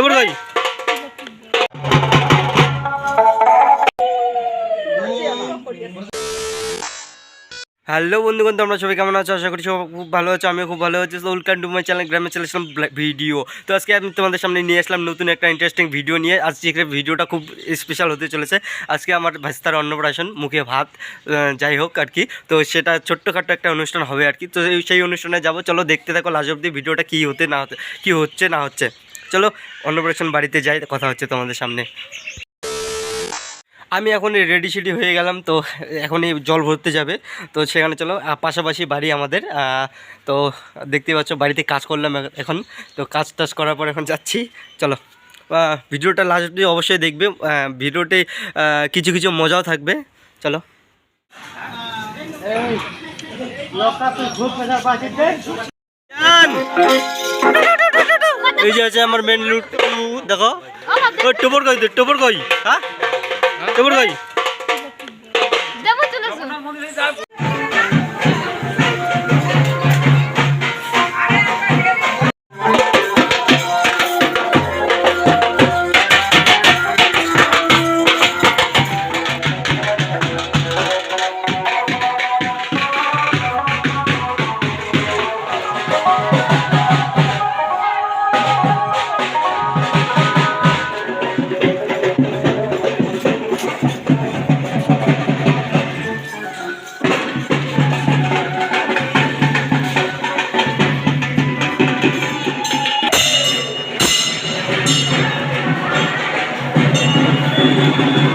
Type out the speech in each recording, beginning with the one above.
এবার ভাই হ্যালো বন্ধুগণ, তোমরা সবাই কেমন আছো? আশা করি সবাই খুব ভালো আছো, আমিও খুব ভালো আছি। ওয়েলকাম টু মাই চ্যানেল গ্রামে চলে আসলাম ভিডিও তো আজকে আমি তোমাদের সামনে নিয়ে আসলাম নতুন একটা ইন্টারেস্টিং ভিডিও নিয়ে। আজকে ভিডিওটা খুব স্পেশাল হতে চলেছে। আজকে আমার ভাস্তার অন্নপ্রাশন, মুখে ভাত যাই হোক আর কি। তো সেটা ছোট্টখাট্টো একটা অনুষ্ঠান হবে আর কি। তো সেই অনুষ্ঠানে যাব। চলো দেখতে থাকো লাজ অব্দি ভিডিওটা কী হতে না হতে, কী হচ্ছে না হচ্ছে। চলো অন্নপ্রাশন বাড়িতে যাই কথা হচ্ছে তোমাদের সামনে। আমি এখন রেডি সেডি হয়ে গেলাম তো এখনই জল ভরতে যাবে। তো সেখানে চলো পাশাপাশি বাড়ি আমাদের তো দেখতেই পাচ্ছ বাড়িতে কাজ করলাম এখন। তো কাজ টাজ করার পর এখন যাচ্ছি চলো। ভিডিওটা লাস্ট অবধি অবশ্যই দেখবে ভিডিওতে কিছু কিছু মজাও থাকবে চলো। এই যে আছে আমার মেন লুট দেখো। ও টোপর কই টোপর কই? হ্যাঁ? টোপর কই?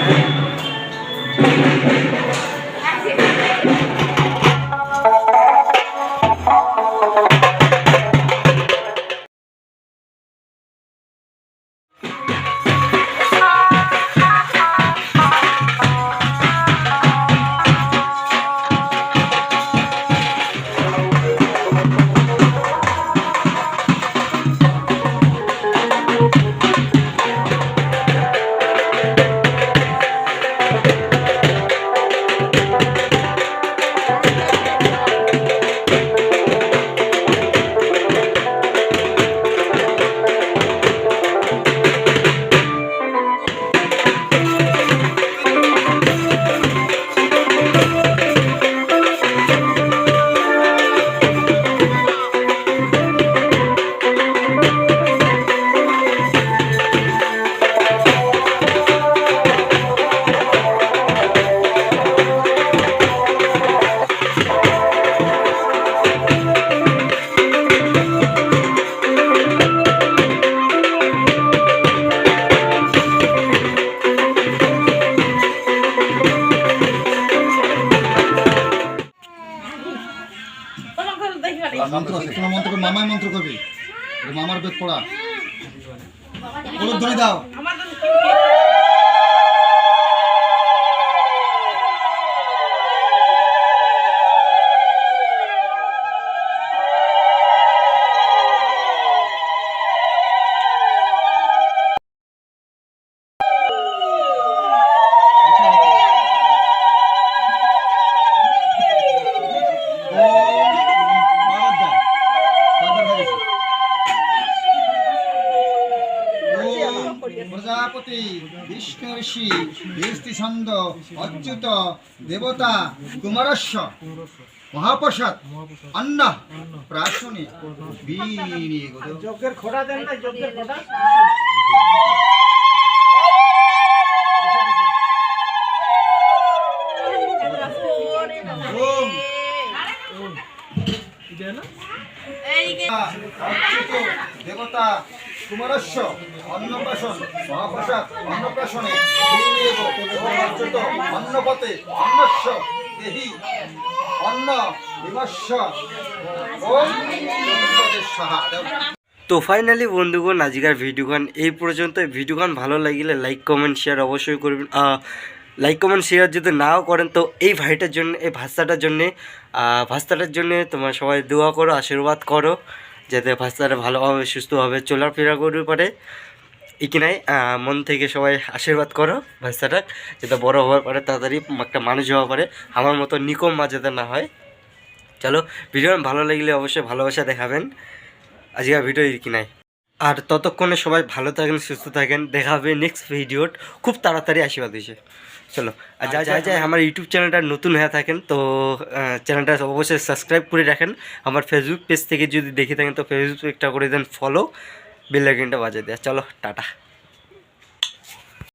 Amém. মন্ত্র তোমার মন্ত্র করবে, মামায় মন্ত্র করবি মামার বেদ পড়া হলুদ ধরে দাও। প্রজাপতি বিষ্ণু ঋষি বৃষ্টি ছন্দ অচ্যুত দেবতা কুমারস্য মহাপ্রসাদ অন্ন প্রাশনে যজ্ঞের খোড়া দেন না যজ্ঞের খোড়া। দেবতা কুমারস্য, অন্নপ্রাশন, মহাপ্রসাদ, অন্নপ্রাশনে অচ্যুত অন্নস্য, দেহি, অন্ন তো ফাইনালি বন্ধুগণ, আজকের ভিডিওগান এই পর্যন্ত ভিডিওগান ভালো লাগলে লাইক কমেন্ট শেয়ার অবশ্যই করবেন। লাইক কমেন্ট শেয়ার যদি নাও করেন, তো এই ভাইটার জন্য, এই ভাস্তাটার জন্যে ভাস্তাটার জন্যে তোমরা সবাই দোয়া করো, আশীর্বাদ করো। যাতে ভাস্তাটা ভালোভাবে, সুস্থভাবে চলাফেরা করতে পারে। এখানে মন থেকে সবাই আশীর্বাদ করো ভাস্তাটা যাতে বড় হওয়ার পরে তাড়াতাড়ি একটা মানুষ হওয়া পারে। আমার মতো নিকম মা যাতে না হয়। চলো, ভিডিও ভালো লাগলে অবশ্যই ভালোবাসা দেখাবেন। আজকের ভিডিও কি নাই। আর ততক্ষণে সবাই ভালো থাকেন, সুস্থ থাকেন। দেখা হবে নেক্সট ভিডিওট খুব তাড়াতাড়ি আশীর্বাদ হয়েছে। চলো। আর যা যা যায় আমার ইউটিউব চ্যানেলটা নতুন হয়ে থাকেন তো চ্যানেলটা অবশ্যই সাবস্ক্রাইব করে রাখেন। আমার ফেসবুক পেজ থেকে যদি দেখে থাকেন তো ফেসবুক একটা করে দেন ফলো বেল আইকনটা বাজিয়ে দেয় চলো টাটা।